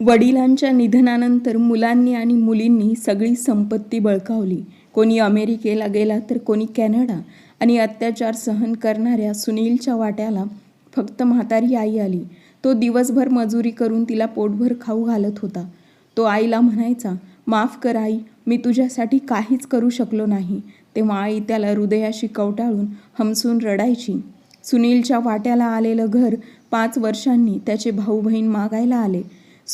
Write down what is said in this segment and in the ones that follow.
वडिलांच्या निधनानंतर मुलांनी आणि मुलींनी सगळी संपत्ती बळकावली. कोणी अमेरिकेला गेला तर कोणी कॅनडा आणि अत्याचार सहन करणाऱ्या सुनीलच्या वाट्याला फक्त म्हातारी आई आली. तो दिवसभर मजुरी करून तिला पोटभर खाऊ घालत होता. तो आईला म्हणायचा माफ कर आई मी तुझ्यासाठी काहीच करू शकलो नाही. तेव्हा आई त्याला हृदयाशी कवटाळून हमसून रडायची. सुनीलच्या वाट्याला आलेलं घर पाच वर्षांनी त्याचे भाऊ बहीण मागायला आले.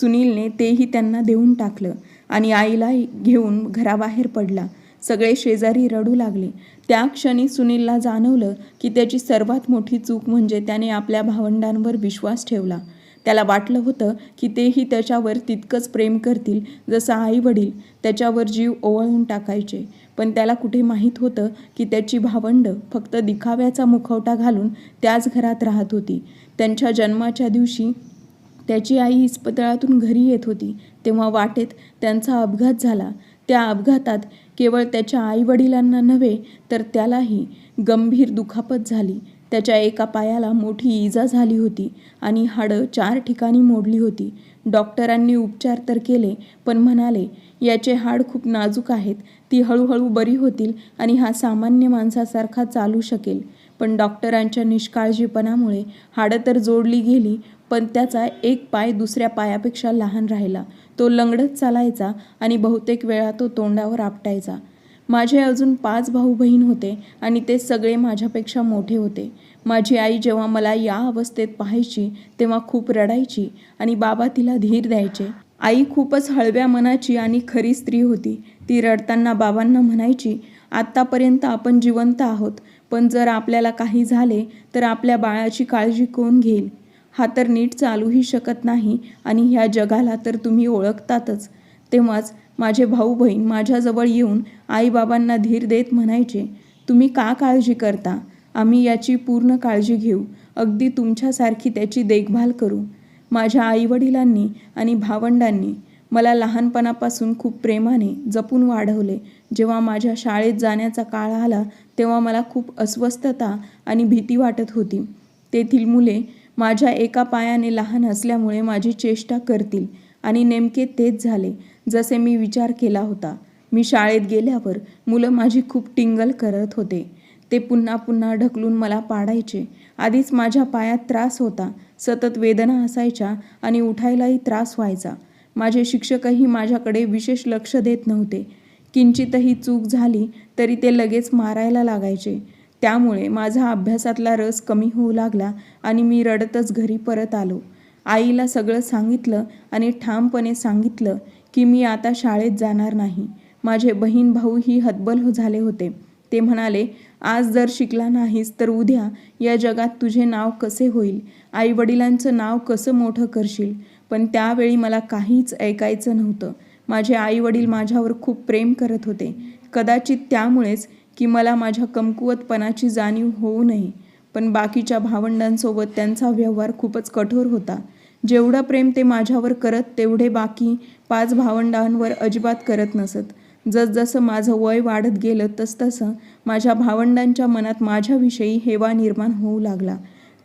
सुनीलने तेही त्यांना देऊन टाकलं आणि आईला घेऊन घराबाहेर पडला. सगळे शेजारी रडू लागले. त्या क्षणी सुनीलला जाणवलं की त्याची सर्वात मोठी चूक म्हणजे त्याने आपल्या भावंडांवर विश्वास ठेवला. त्याला वाटलं होतं की तेही त्याच्यावर तितकंच प्रेम करतील जसं आई वडील त्याच्यावर जीव ओवाळून टाकायचे. पण त्याला कुठे माहीत होतं की त्याची भावंडं फक्त दिखाव्याचा मुखवटा घालून त्याच घरात राहत होती. त्यांच्या जन्माच्या दिवशी त्याची आई इस्पितळातून घरी येत होती. तेव्हा वाटेत त्यांचा अपघात झाला. त्या अपघातात केवळ त्याच्या आईवडिलांना नव्हे तर त्यालाही गंभीर दुखापत झाली. त्याच्या एका पायाला मोठी इजा झाली होती आणि हाडं चार ठिकाणी मोडली होती. डॉक्टरांनी उपचार तर केले पण म्हणाले याचे हाड खूप नाजूक आहेत. ती हळूहळू बरी होतील आणि हा सामान्य माणसासारखा चालू शकेल. पण डॉक्टरांच्या निष्काळजीपणामुळे हाडं तर जोडली गेली पण त्याचा एक पाय दुसऱ्या पायापेक्षा लहान राहिला. तो लंगडत चालायचा आणि बहुतेक वेळा तो तोंडावर आपटायचा. माझे अजून पाच भाऊ बहीण होते आणि ते सगळे माझ्यापेक्षा मोठे होते. माझी आई जेव्हा मला या अवस्थेत पाहायची तेव्हा खूप रडायची आणि बाबा तिला धीर द्यायचे. आई खूपच हळव्या मनाची आणि खरी स्त्री होती. ती रडताना बाबांना म्हणायची आत्तापर्यंत आपण जिवंत आहोत पण जर आपल्याला काही झाले तर आपल्या बाळाची काळजी कोण घेईल? हा तर नीट चालूही शकत नाही आणि ह्या जगाला तर तुम्ही ओळखतातच. तेव्हाच माझे भाऊ बहीण माझ्याजवळ येऊन आईबाबांना धीर देत म्हणायचे तुम्ही का काळजी करता? आम्ही याची पूर्ण काळजी घेऊ. अगदी तुमच्यासारखी त्याची देखभाल करू. माझ्या आईवडिलांनी आणि भावंडांनी मला लहानपणापासून खूप प्रेमाने जपून वाढवले. जेव्हा माझ्या शाळेत जाण्याचा काळ आला तेव्हा मला खूप अस्वस्थता आणि भीती वाटत होती. तेथील मुले माझ्या एका पायाने लहान असल्यामुळे माझी चेष्टा करतील आणि नेमके तेच झाले जसे मी विचार केला होता. मी शाळेत गेल्यावर मुलं माझी खूप टिंगल करत होते. ते पुन्हा पुन्हा ढकलून मला पाडायचे. आधीच माझ्या पायात त्रास होता. सतत वेदना असायच्या आणि उठायलाही त्रास व्हायचा. माझे शिक्षकही माझ्याकडे विशेष लक्ष देत नव्हते. किंचितही चूक झाली तरी ते लगेच मारायला लागायचे. त्यामुळे माझा अभ्यासातला रस कमी होऊ लागला आणि मी रडतच घरी परत आलो. आईला सगळं सांगितलं आणि ठामपणे सांगितलं की मी आता शाळेत जाणार नाही. माझे बहीण भाऊही हतबल हो झाले होते. ते म्हणाले आज जर शिकला नाहीस तर उद्या या जगात तुझे नाव कसे होईल? आईवडिलांचं नाव कसं मोठं करशील पण त्यावेळी मला काहीच ऐकायचं नव्हतं. माझे आईवडील माझ्यावर खूप प्रेम करत होते. कदाचित त्यामुळेच की मला माझ्या कमकुवतपणाची जाणीव होऊ नये. पण बाकीच्या भावंडांसोबत त्यांचा व्यवहार खूपच कठोर होता. जेवढं प्रेम ते माझ्यावर करत तेवढे बाकी पाच भावंडांवर अजिबात करत नसत. जसजसं माझं वय वाढत गेलं तसतसं माझ्या भावंडांच्या मनात माझ्याविषयी हेवा निर्माण होऊ लागला.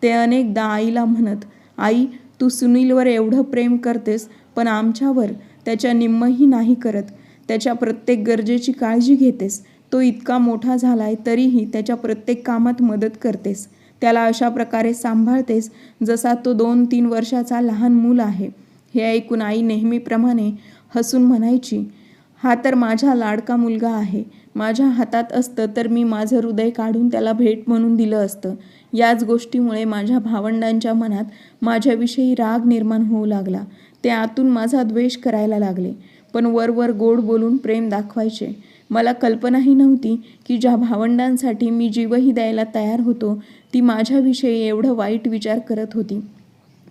ते अनेकदा आईला म्हणत आई तू सुनीलवर एवढं प्रेम करतेस पण आमच्यावर त्याच्या निम्मही नाही करत. त्याच्या प्रत्येक गरजेची काळजी घेतेस. तो इतका मोठा झालाय तरीही त्याच्या प्रत्येक कामात मदत करतेस. त्याला अशा प्रकारे सांभाळतेस जसा तो दोन तीन वर्षाचा लहान मूल आहे. हे ऐकून आई नेहमीप्रमाणे हसून म्हणायची हा तर माझा लाडका मुलगा आहे. माझ्या हातात असतं तर मी माझं हृदय काढून त्याला भेट म्हणून दिलं असतं. याच गोष्टीमुळे माझ्या भावंडांच्या मनात माझ्याविषयी राग निर्माण होऊ लागला. ते आतून माझा द्वेष करायला लागले. पण वरवर गोड बोलून प्रेम दाखवायचे. मला कल्पनाही नव्हती की ज्या भावंडांसाठी मी जीवही द्यायला तयार होतो ती माझ्याविषयी एवढं वाईट विचार करत होती.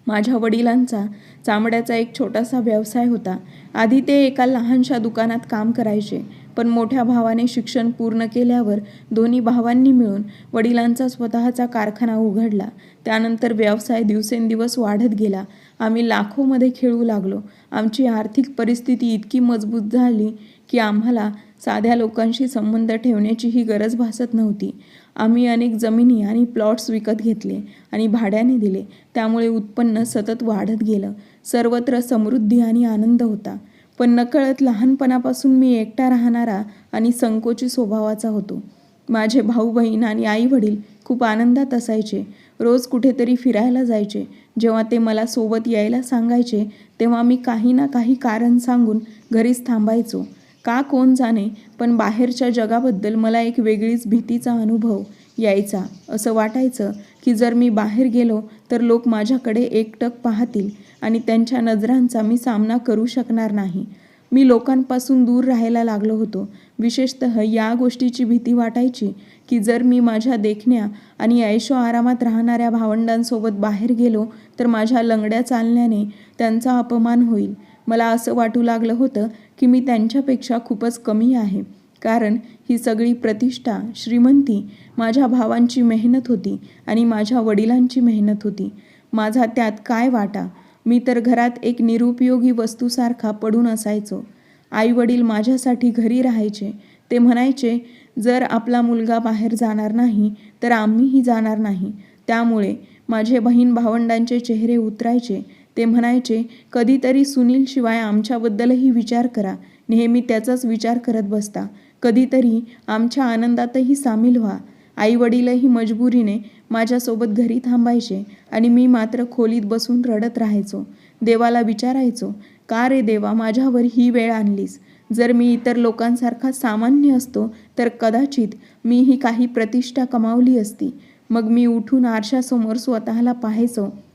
माझ्या वडिलांचा चामड्याचा एक छोटासा व्यवसाय होता. आधी ते एका लहानशा दुकानात काम करायचे पण मोठ्या भावाने शिक्षण पूर्ण केल्यावर दोन्ही भावांनी मिळून वडिलांचा स्वतःचा कारखाना उघडला. त्यानंतर व्यवसाय दिवसेंदिवस वाढत गेला. आम्ही लाखोमध्ये खेळू लागलो. आमची आर्थिक परिस्थिती इतकी मजबूत झाली की आम्हाला साध्या लोकांशी संबंध ठेवण्याची ही गरज भासत नव्हती. आम्ही अनेक जमिनी आणि प्लॉट्स विकत घेतले आणि भाड्याने दिले. त्यामुळे उत्पन्न सतत वाढत गेलं. सर्वत्र समृद्धी आणि आनंद होता. पण नकळत लहानपणापासून मी एकटा राहणारा आणि संकोची स्वभावाचा होतो. माझे भाऊ बहीण आणि आई वडील खूप आनंदात असायचे. रोज कुठेतरी फिरायला जायचे. जेव्हा ते मला सोबत यायला सांगायचे तेव्हा मी काही ना काही कारण सांगून घरीच थांबायचो. का कोण जाणे पण बाहेरच्या जगाबद्दल मला एक वेगळीच भीतीचा अनुभव यायचा. असं वाटायचं की जर मी बाहेर गेलो तर लोक माझ्याकडे एकटक पाहतील आणि त्यांच्या नजरांचा मी सामना करू शकणार नाही. मी लोकांपासून दूर राहायला लागलो होतो. विशेषतः या गोष्टीची भीती वाटायची की जर मी माझ्या देखण्या आणि ऐशो आरामात राहणाऱ्या भावंडांसोबत बाहेर गेलो तर माझ्या लंगड्या चालण्याने त्यांचा अपमान होईल. मला असं वाटू लागलं होतं की मी त्यांच्यापेक्षा खूपच कमी आहे. कारण ही सगळी प्रतिष्ठा श्रीमंती माझ्या भावांची मेहनत होती आणि माझ्या वडिलांची मेहनत होती. माझा त्यात काय वाटा? मी तर घरात एक निरुपयोगी वस्तूसारखा पडून असायचो. आई वडील माझ्यासाठी घरी राहायचे. ते म्हणायचे जर आपला मुलगा बाहेर जाणार नाही तर आम्हीही जाणार नाही. त्यामुळे माझे बहीण भावंडांचे चेहरे उतरायचे ते म्हणायचे कधीतरी सुनीलशिवाय आमच्याबद्दलही विचार करा. नेहमी त्याचाच विचार करत बसता. कधीतरी आमच्या आनंदातही सामील व्हा. आईवडीलही मजबुरीने माझ्यासोबत घरी थांबायचे आणि मी मात्र खोलीत बसून रडत राहायचो. देवाला विचारायचो का रे देवा माझ्यावर ही वेळ आणलीस? जर मी इतर लोकांसारखा सामान्य असतो तर कदाचित मी ही काही प्रतिष्ठा कमावली असती. मग मी उठून आरशासमोर स्वतःला पाहायचो.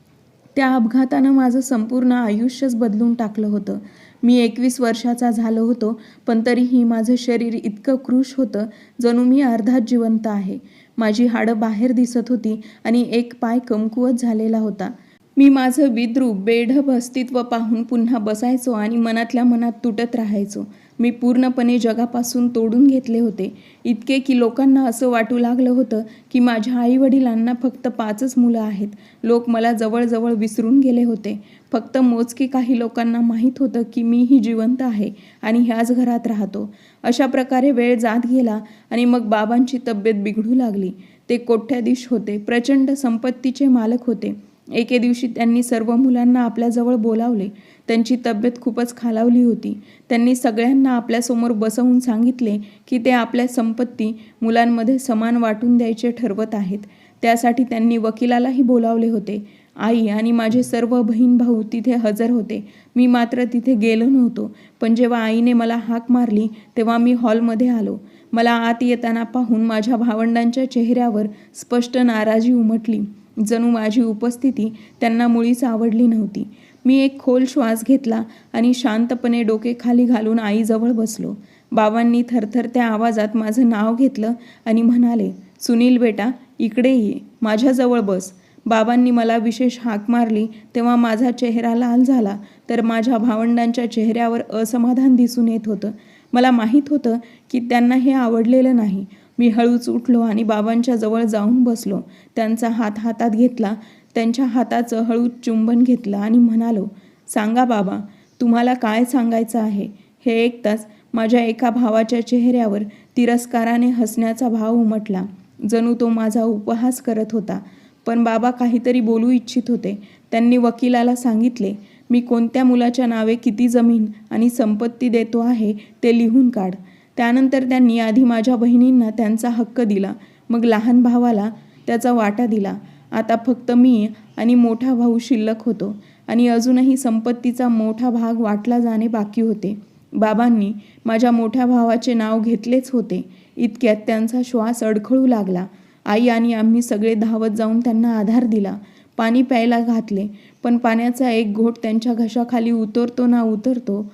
त्या अपघातानं माझं संपूर्ण आयुष्यच बदलून टाकलं होतं. मी एकवीस वर्षाचा झालो होतो पण तरीही माझं शरीर इतकं कृश होतं जणू मी अर्धात जिवंत आहे. माझी हाडं बाहेर दिसत होती आणि एक पाय कमकुवत झालेला होता. मी माझं विद्रूप बेढब अस्तित्व पाहून पुन्हा बसायचो आणि मनातल्या मनात तुटत राहायचो. मी पूर्णपणे जगापासून तोडून घेतले होते. इतके की लोकांना असं वाटू लागलं होतं की माझ्या आईवडिलांना फक्त पाचच मुलं आहेत. लोक मला जवळजवळ विसरून गेले होते. फक्त मोजके काही लोकांना माहीत होतं की मीही जिवंत आहे आणि ह्याच घरात राहतो. अशा प्रकारे वेळ जात गेला आणि मग बाबांची तब्येत बिघडू लागली. ते कोठ्याधीश होते. प्रचंड संपत्तीचे मालक होते. एके दिवशी त्यांनी सर्व मुलांना आपल्याजवळ बोलावले. त्यांची तब्येत खूपच खालावली होती. त्यांनी सगळ्यांना आपल्यासमोर बसवून सांगितले की ते आपल्या संपत्ती मुलांमध्ये समान वाटून द्यायचे ठरवत आहेत. त्यासाठी त्यांनी वकिलालाही बोलावले होते. आई आणि माझे सर्व बहीण भाऊ तिथे हजर होते. मी मात्र तिथे गेलो नव्हतो. पण जेव्हा आईने मला हाक मारली तेव्हा मी हॉलमध्ये आलो. मला आत येताना पाहून माझ्या भावंडांच्या चेहऱ्यावर स्पष्ट नाराजी उमटली. जणू माझी उपस्थिती त्यांना मुळीच आवडली नव्हती. मी एक खोल श्वास घेतला आणि शांतपणे डोके खाली घालून आईजवळ बसलो. बाबांनी थरथरत्या आवाजात माझं नाव घेतलं आणि म्हणाले सुनील बेटा इकडे ये माझ्याजवळ बस. बाबांनी मला विशेष हाक मारली तेव्हा माझा चेहरा लाल झाला तर माझ्या भावंडांच्या चेहऱ्यावर असमाधान दिसून येत होतं. मला माहीत होतं की त्यांना हे आवडलेलं नाही. मी हळूच उठलो आणि बाबांच्या जवळ जाऊन बसलो. त्यांचा हात हातात घेतला. त्यांच्या हाताचं हळूच चुंबन घेतलं आणि म्हणालो सांगा बाबा तुम्हाला काय सांगायचं आहे? हे ऐकताच माझ्या एका भावाच्या चेहऱ्यावर तिरस्काराने हसण्याचा भाव उमटला. जणू तो माझा उपहास करत होता. पण बाबा काहीतरी बोलू इच्छित होते. त्यांनी वकिलाला सांगितले मी कोणत्या मुलाच्या नावे किती जमीन आणि संपत्ती देतो आहे ते लिहून काढ. त्यानंतर त्यांनी आधी माझ्या बहिणींना त्यांचा हक्क दिला. मग लहान भावाला त्याचा वाटा दिला. आता फक्त मी आणि मोठा भाऊ शिल्लक होतो आणि अजूनही संपत्तीचा मोठा भाग वाटला जाणे बाकी होते. बाबांनी माझ्या मोठ्या भावाचे नाव घेतलेच होते. इतक्यात त्यांचा श्वास अडखळू लागला. आई आणि आम्ही सगळे धावत जाऊन त्यांना आधार दिला. पाणी प्यायला घातले. पण पाण्याचा एक घोट त्यांच्या घशाखाली उतरतो ना उतरतो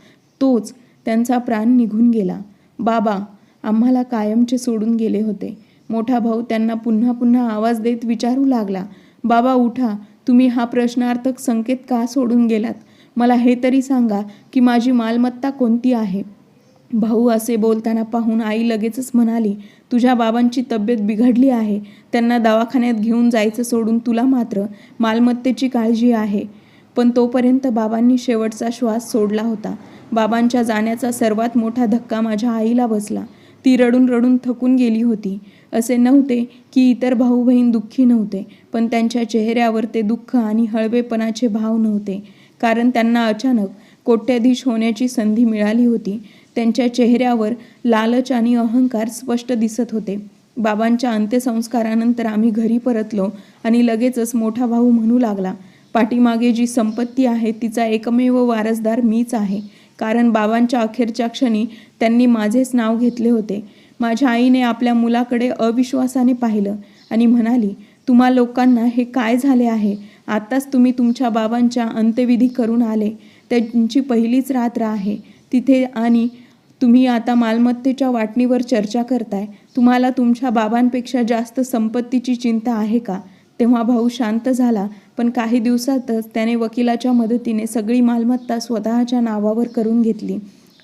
तोच त्यांचा प्राण निघून गेला. बाबा आम्हाला कायमचे सोडून गेले होते. मोठा भाऊ त्यांना पुन्हा पुन्हा आवाज देत विचारू लागला. बाबा उठा. तुम्ही हा प्रश्नार्थक संकेत का सोडून गेलात? मला हे तरी सांगा की माझी मालमत्ता कोणती आहे? भाऊ असे बोलताना पाहून आई लगेचच म्हणाली तुझ्या बाबांची तब्येत बिघडली आहे. त्यांना दवाखान्यात घेऊन जायचं सोडून तुला मात्र मालमत्तेची काळजी आहे. पण तोपर्यंत बाबांनी शेवटचा श्वास सोडला होता. बाबांच्या जाण्याचा सर्वात मोठा धक्का माझ्या आईला बसला. ती रडून रडून थकून गेली होती. असे नव्हते की इतर भाऊ बहीण दुःखी नव्हते पण त्यांच्या चेहऱ्यावर ते दुःख आणि हळवेपणाचे भाव नव्हते. कारण त्यांना अचानक कोट्याधीश होण्याची संधी मिळाली होती. त्यांच्या चेहऱ्यावर लालच आणि अहंकार स्पष्ट दिसत होते. बाबांच्या अंत्यसंस्कारानंतर आम्ही घरी परतलो आणि लगेचच मोठा भाऊ म्हणू लागला. पाठीमागे जी संपत्ती आहे तिचा एकमेव वारसदार मीच आहे. कारण बाबांच्या अखेरच्या क्षणी त्यांनी माझेच नाव घेतले होते. माझ्या आईने आपल्या मुलाकडे अविश्वासाने पाहिलं आणि म्हणाली तुम्हा लोकांना हे काय झाले आहे? आत्ताच तुम्ही तुमच्या बाबांच्या अंत्यविधी करून आले. त्यांची पहिलीच रात्र आहे. तिथे आणि तुम्ही आता मालमत्तेच्या वाटणीवर चर्चा करताय. तुम्हाला तुमच्या बाबांपेक्षा जास्त संपत्तीची चिंता आहे का? तेव्हा भाऊ शांत झाला पण काही दिवसातच त्याने वकिलाच्या मदतीने सगळी मालमत्ता स्वतःच्या नावावर करून घेतली.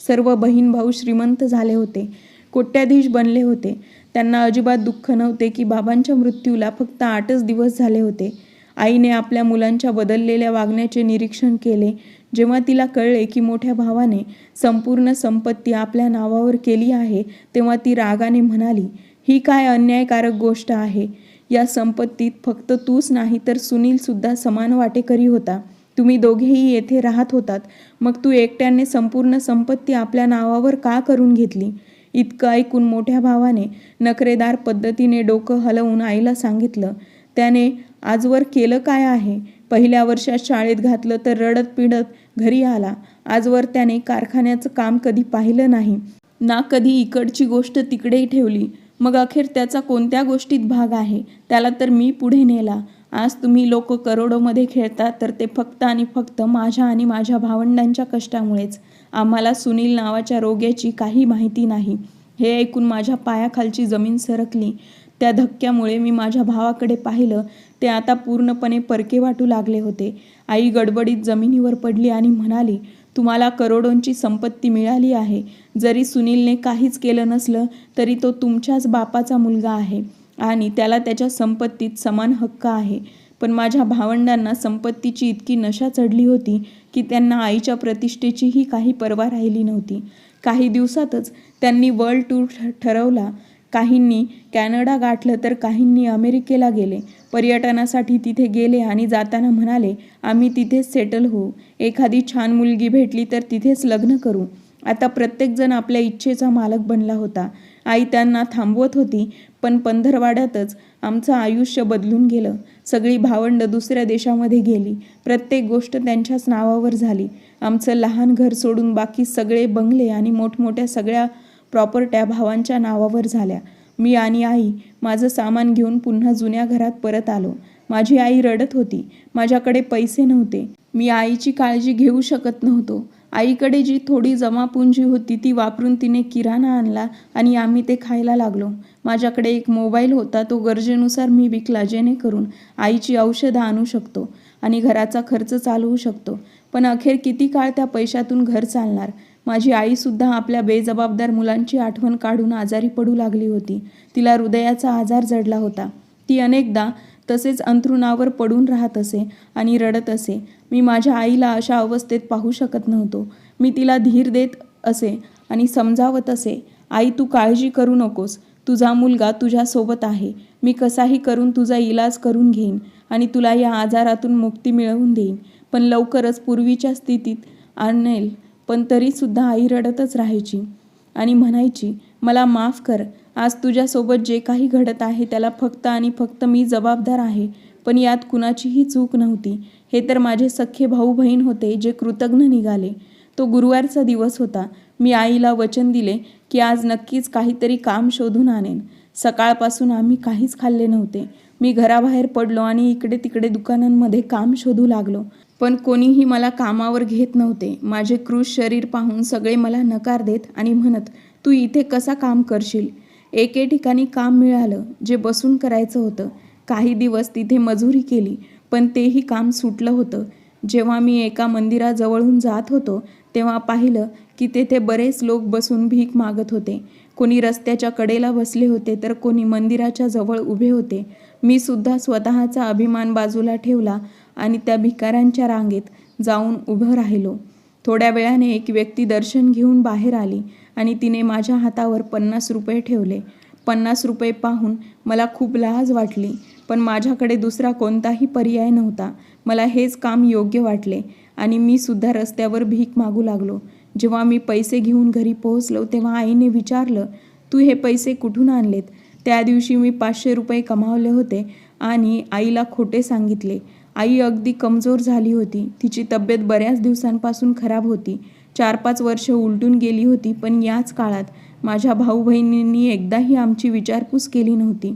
सर्व बहीण भाऊ श्रीमंत झाले होते कोट्याधीश बनले होते. त्यांना अजिबात दुःख नव्हते की बाबांच्या मृत्यूला फक्त आठच दिवस झाले होते. आईने आपल्या मुलांच्या बदललेल्या वागण्याचे निरीक्षण केले जेव्हा तिला कळले की मोठ्या भावाने संपूर्ण संपत्ती आपल्या नावावर केली आहे तेव्हा ती रागाने म्हणाली ही काय अन्यायकारक गोष्ट आहे? या संपत्तीत फक्त तूच नाही तर सुनीलसुद्धा समान वाटेकरी होता. तुम्ही दोघेही येथे राहत होतात. मग तू एकट्याने संपूर्ण संपत्ती आपल्या नावावर का करून घेतली? इतकं ऐकून मोठ्या भावाने नखरेदार पद्धतीने डोकं हलवून आईला सांगितलं त्याने आजवर केलं काय आहे? पहिल्या वर्षात शाळेत घातलं तर रडत पिडत घरी आला. आजवर त्याने कारखान्याचं काम कधी पाहिलं नाही. ना कधी इकडची गोष्ट तिकडेही ठेवली. मग अखेर त्याचा कोणत्या गोष्टीत भाग आहे? त्याला तर मी पुढे नेला. आज तुम्ही लोक करोडोमध्ये खेळता तर ते फक्त आणि फक्त माझ्या आणि माझ्या भावंडांच्या कष्टामुळेच. आम्हाला सुनील नावाच्या रोग्याची काही माहिती नाही. हे ऐकून माझ्या पायाखालची जमीन सरकली. त्या धक्क्यामुळे मी माझ्या भावाकडे पाहिलं. ते आता पूर्णपणे परके वाटू लागले होते. आई गडबडीत जमिनीवर पडली आणि म्हणाली तुम्हाला करोडोंची संपत्ती मिळाली आहे. जरी सुनीलने काहीच केलं नसलं तरी तो तुमच्याच बापाचा मुलगा आहे आणि त्याला त्याच्या संपत्तीत समान हक्क आहे. पण माझ्या भावंडांना संपत्तीची इतकी नशा चढली होती की त्यांना आईच्या प्रतिष्ठेचीही काही पर्वा राहिली नव्हती. काही दिवसातच त्यांनी वर्ल्ड टूर ठरवला. काहींनी कॅनडा गाठलं तर काहींनी अमेरिकेला गेले. पर्यटनासाठी तिथे गेले आणि जाताना म्हणाले आम्ही तिथेच सेटल होऊ. एखादी छान मुलगी भेटली तर तिथेच लग्न करू. आता प्रत्येकजण आपल्या इच्छेचा मालक बनला होता. आई त्यांना थांबवत होती पण पंधरवाड्यातच आमचं आयुष्य बदलून गेलं. सगळी भावंड दुसऱ्या देशामध्ये गेली. प्रत्येक गोष्ट त्यांच्याच नावावर झाली. आमचं लहान घर सोडून बाकी सगळे बंगले आणि मोठमोठ्या सगळ्या प्रॉपर्ट्या भावांच्या नावावर झाल्या. मी आणि आई माझं सामान घेऊन पुन्हा जुन्या घरात परत आलो. माझी आई रडत होती. माझ्याकडे पैसे नव्हते. मी आईची काळजी घेऊ शकत नव्हतो. आईकडे जी थोडी जमापुंजी होती ती वापरून तिने किराणा आणला आणि आम्ही ते खायला लागलो. माझ्याकडे एक मोबाईल होता तो गरजेनुसार मी विकला जेणेकरून आईची औषधं आणू शकतो आणि घराचा खर्च चालवू शकतो. पण अखेर किती काळ त्या पैशातून घर चालणार? माझी आईसुद्धा आपल्या बेजबाबदार मुलांची आठवण काढून आजारी पडू लागली होती. तिला हृदयाचा आजार जडला होता. ती अनेकदा तसेच अंथरुणावर पडून राहत असे आणि रडत असे. मी माझ्या आईला अशा अवस्थेत पाहू शकत नव्हतो. मी तिला धीर देत असे आणि समजावत असे आई तू काळजी करू नकोस. तुझा मुलगा तुझ्यासोबत आहे. मी कसाही करून तुझा इलाज करून घेईन आणि तुला या आजारातून मुक्ती मिळवून देईन. पण लवकरच पूर्वीच्या स्थितीत आणेल. पण तरीसुद्धा आई रडतच राहायची आणि म्हणायची मला माफ कर. आज तुझ्यासोबत जे काही घडत आहे त्याला फक्त आणि फक्त मी जबाबदार आहे. पण यात कुणाचीही चूक नव्हती. हे तर माझे सख्खे भाऊ बहीण होते जे कृतज्ञ निघाले. तो गुरुवारचा दिवस होता. मी आईला वचन दिले की आज नक्कीच काहीतरी काम शोधून आणेन. सकाळपासून आम्ही काहीच खाल्ले नव्हते. मी घराबाहेर पडलो आणि इकडे तिकडे दुकानांमध्ये काम शोधू लागलो. पण कोणीही मला कामावर घेत नव्हते. माझे क्रूश शरीर पाहून सगळे मला नकार देत आणि म्हणत तू इथे कसा काम करशील? एके ठिकाणी काम मिळालं जे बसून करायचं होतं. काही दिवस तिथे मजुरी केली पण तेही काम सुटलं होतं. जेव्हा मी एका मंदिराजवळून जात होतो तेव्हा पाहिलं की तेथे बरेच लोक बसून भीक मागत होते. कोणी रस्त्याच्या कडेला बसले होते तर कोणी मंदिराच्या जवळ उभे होते. मी सुद्धा स्वतःचा अभिमान बाजूला ठेवला आणि त्या भिकाऱ्यांच्या रांगेत जाऊन उभं राहिलो. थोड्या वेळाने एक व्यक्ती दर्शन घेऊन बाहेर आली. आणि तिने माझ्या हातावर पन्नास रुपये ठेवले. पन्नास रुपये पाहून मला खूप लाज वाटली पण माझ्याकडे दुसरा कोणताही पर्याय नव्हता. मला हेच काम योग्य वाटले आणि मी सुद्धा रस्त्यावर भीक मागू लागलो. जेव्हा मी पैसे घेऊन घरी पोहोचलो तेव्हा आईने विचारलं तू हे पैसे कुठून आणलेत? त्या दिवशी मी पाचशे रुपये कमावले होते आणि आईला खोटे सांगितले. आई अगदी कमजोर झाली होती. तिची तब्येत बऱ्याच दिवसांपासून खराब होती. चार पाच वर्ष उलटून गेली होती पण याच काळात माझ्या भाऊ बहिणींनी एकदाही आमची विचारपूस केली नव्हती.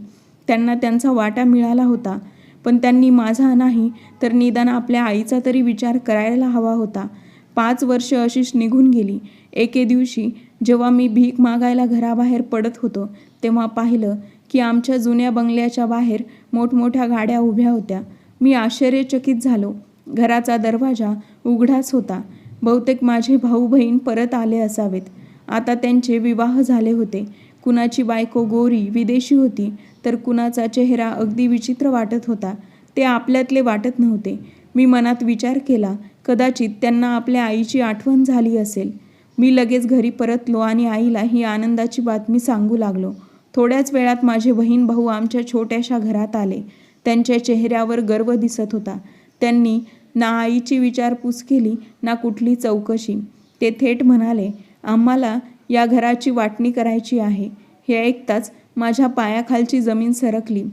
त्यांना त्यांचा वाटा मिळाला होता पण त्यांनी माझा नाही तर निदान आपल्या आईचा तरी विचार करायला हवा होता. पाच वर्ष अशीच निघून गेली. एके दिवशी जेव्हा मी भीक मागायला घराबाहेर पडत होतो तेव्हा पाहिलं की आमच्या जुन्या बंगल्याच्या बाहेर मोठमोठ्या गाड्या उभ्या होत्या. मी आश्चर्यचकित झालो. घराचा दरवाजा उघडाच होता. बहुतेक माझे भाऊ बहीण परत आले असावेत. आता त्यांचे विवाह झाले होते. कुणाची बायको गोरी विदेशी होती तर कुणाचा चेहरा अगदी विचित्र वाटत होता. ते आपल्यातले वाटत नव्हते. मी मनात विचार केला कदाचित त्यांना आपल्या आईची आठवण झाली असेल. मी लगेच घरी परतलो आणि आईला ही आनंदाची बातमी सांगू लागलो. थोड्याच वेळात माझे बहीण भाऊ आमच्या छोट्याशा घरात आले. त्यांच्या चेहऱ्यावर गर्व दिसत होता. त्यांनी ना आईची विचारपूस केली ना कुठली चौकशी. ते थेट म्हणाले आम्हाला या घराची वाटणी करायची आहे. हे ऐकताच माझ्या पायाखालची जमीन सरकली.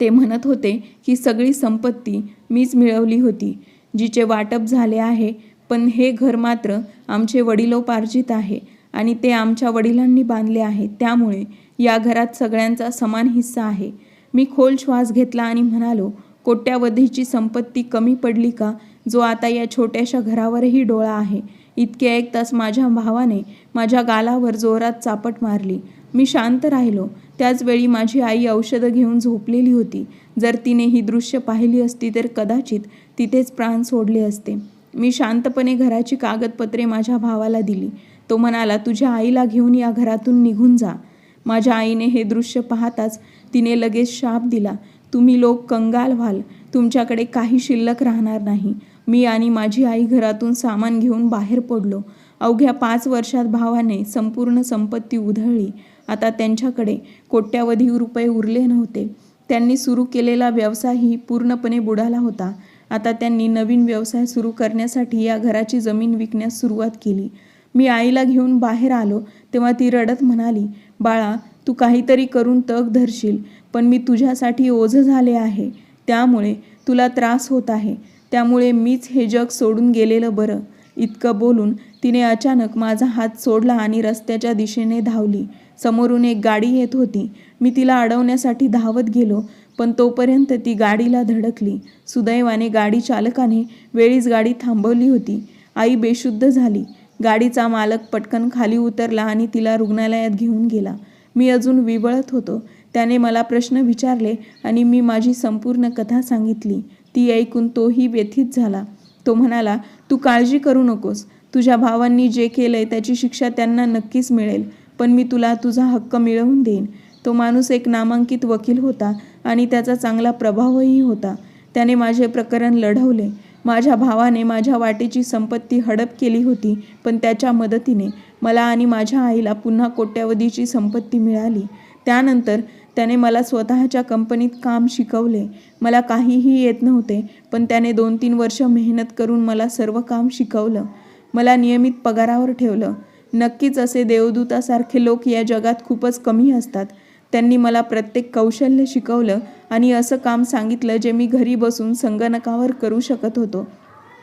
ते म्हणत होते की सगळी संपत्ती मीच मिळवली होती. जिचे वाटप झाले आहे पण हे घर मात्र आमचे वडिलोपार्जित आहे आणि ते आमच्या वडिलांनी बांधले आहे. त्यामुळे या घरात सगळ्यांचा समान हिस्सा आहे. मी खोल श्वास घेतला आणि म्हणालो कोट्यावधीची संपत्ती कमी पडली का? जो आता या छोट्याशा घरावरही डोळा आहे. इतके एक तास माझ्या भावाने माझ्या गालावर जोरात चापट मारली. मी शांत राहिलो. त्याचवेळी माझी आई औषधं घेऊन झोपलेली होती. जर तिने ही दृश्य पाहिली असती तर कदाचित तिथेच प्राण सोडले असते. मी शांतपणे घराची कागदपत्रे माझ्या भावाला दिली. तो म्हणाला तुझ्या आईला घेऊन या घरातून निघून जा. माझ्या आईने हे दृश्य पाहताच तिने लगेच शाप दिला. तुम्ही लोक कंगाल व्हाल. तुमच्याकडे काही शिल्लक राहणार नाही. मी आणि माझी आई घरातून सामान घेऊन बाहेर पडलो. अवघ्या पाच वर्षात भावाने संपूर्ण संपत्ती उधळली. आता त्यांच्याकडे कोट्यावधी रुपये उरले नव्हते. त्यांनी सुरू केलेला व्यवसायही पूर्णपणे बुडाला होता. आता त्यांनी नवीन व्यवसाय सुरू करण्यासाठी या घराची जमीन विकण्यास सुरुवात केली. मी आईला घेऊन बाहेर आलो तेव्हा ती रडत म्हणाली बाळा तू काहीतरी करून तग धरशील. पण मी तुझ्यासाठी ओझं झाले आहे. त्यामुळे तुला त्रास होत आहे. त्यामुळे मीच हे जग सोडून गेलेलं बरं. इतकं बोलून तिने अचानक माझा हात सोडला आणि रस्त्याच्या दिशेने धावली. समोरून एक गाडी येत होती. मी तिला अडवण्यासाठी धावत गेलो पण तोपर्यंत ती गाडीला धडकली. सुदैवाने गाडी चालकाने वेळीच गाडी थांबवली होती. आई बेशुद्ध झाली. गाडीचा मालक पटकन खाली उतरला आणि तिला रुग्णालयात घेऊन गेला. मी अजून विवळत होतो. त्याने मला प्रश्न विचारले आणि मी माझी संपूर्ण कथा सांगितली. ती ऐकून तोही व्यथित झाला. तो म्हणाला तू काळजी करू नकोस. तुझ्या भावांनी जे केलंय त्याची शिक्षा त्यांना नक्कीच मिळेल पण मी तुला तुझा हक्क मिळवून देईन. तो माणूस एक नामांकित वकील होता आणि त्याचा चांगला प्रभावही होता. त्याने माझे प्रकरण लढवले. माझ्या भावाने माझ्या वाटेची संपत्ती हडप केली होती पण त्याच्या मदतीने मला आणि माझ्या आईला पुन्हा कोट्यावधीची संपत्ती मिळाली. त्यानंतर त्याने मला स्वतःच्या कंपनीत काम शिकवले. मला काहीही येत नव्हते पण त्याने दोन तीन वर्ष मेहनत करून मला सर्व काम शिकवलं. मला नियमित पगारावर ठेवलं. नक्कीच असे देवदूतासारखे लोक या जगात खूपच कमी असतात. त्यांनी मला प्रत्येक कौशल्य शिकवलं आणि असं काम सांगितलं जे मी घरी बसून संगणकावर करू शकत होतो.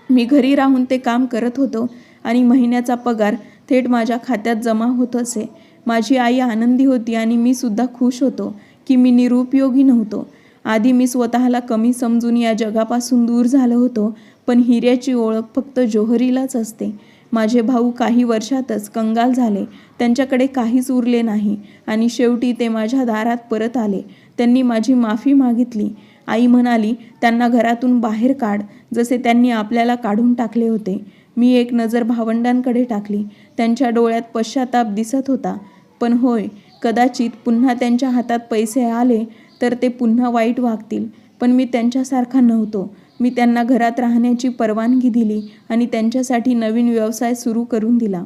मी घरी राहून ते काम करत होतो आणि महिन्याचा पगार थेट माझ्या खात्यात जमा होत असे. माझी आई आनंदी होती आणि मी सुद्धा खुश होतो की मी निरुपयोगी नव्हतो. आधी मी स्वतःला कमी समजून या जगापासून दूर झालो होतो पण हिऱ्याची ओळख फक्त जोहरीलाच असते. माझे भाऊ काही वर्षातच कंगाल झाले. त्यांच्याकडे काहीच उरले नाही आणि शेवटी ते माझ्या दारात परत आले. त्यांनी माझी माफी मागितली. आई म्हणाली त्यांना घरातून बाहेर काढ. जसे त्यांनी आपल्याला काढून टाकले होते. मी एक नजर भावंडांकडे टाकली. त्यांच्या डोळ्यात पश्चाताप दिसत होता. पण होय कदाचित पुन्हा त्यांच्या हातात पैसे आले तर ते पुन्हा वाईट वागतील. पण मी त्यांच्यासारखा नव्हतो. मी त्यांना घरात राहण्याची परवानगी दिली आणि त्यांच्यासाठी नवीन व्यवसाय सुरू करून दिला.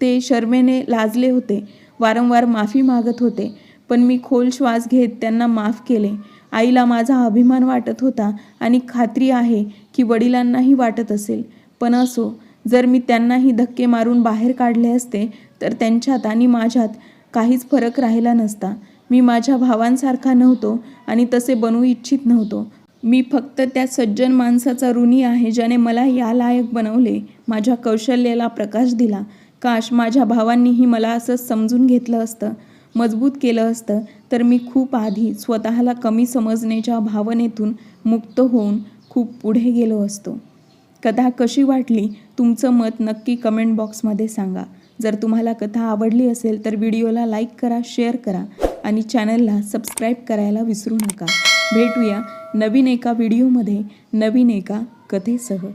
ते शर्मेने लाजले होते. वारंवार माफी मागत होते. पण मी खोल श्वास घेत त्यांना माफ केले. आईला माझा अभिमान वाटत होता आणि खात्री आहे की वडिलांनाही वाटत असेल. पण असो जर मी त्यांनाही धक्के मारून बाहेर काढले असते तर त्यांच्यात आणि माझ्यात काहीच फरक राहिला नसता. मी माझ्या भावांसारखा नव्हतो आणि तसे बनवू इच्छित नव्हतो. मी फक्त त्या सज्जन माणसाचा ऋणी आहे ज्याने मला या लायक बनवले माझ्या कौशल्याला प्रकाश दिला. काश माझ्या भावांनीही मला असं समजून घेतलं असतं मजबूत केलं असतं तर मी खूप आधी स्वतःला कमी समजण्याच्या भावनेतून मुक्त होऊन खूप पुढे गेलो असतो. कथा कशी वाटली तुमचं मत नक्की कमेंट बॉक्समध्ये सांगा. जर तुम्हाला कथा आवडली असेल तर व्हिडिओला लाईक करा शेअर करा आणि चॅनलला सबस्क्राईब करायला विसरू नका. भेटूया नवीन एका व्हिडिओमध्ये नवीन एका कथेसह.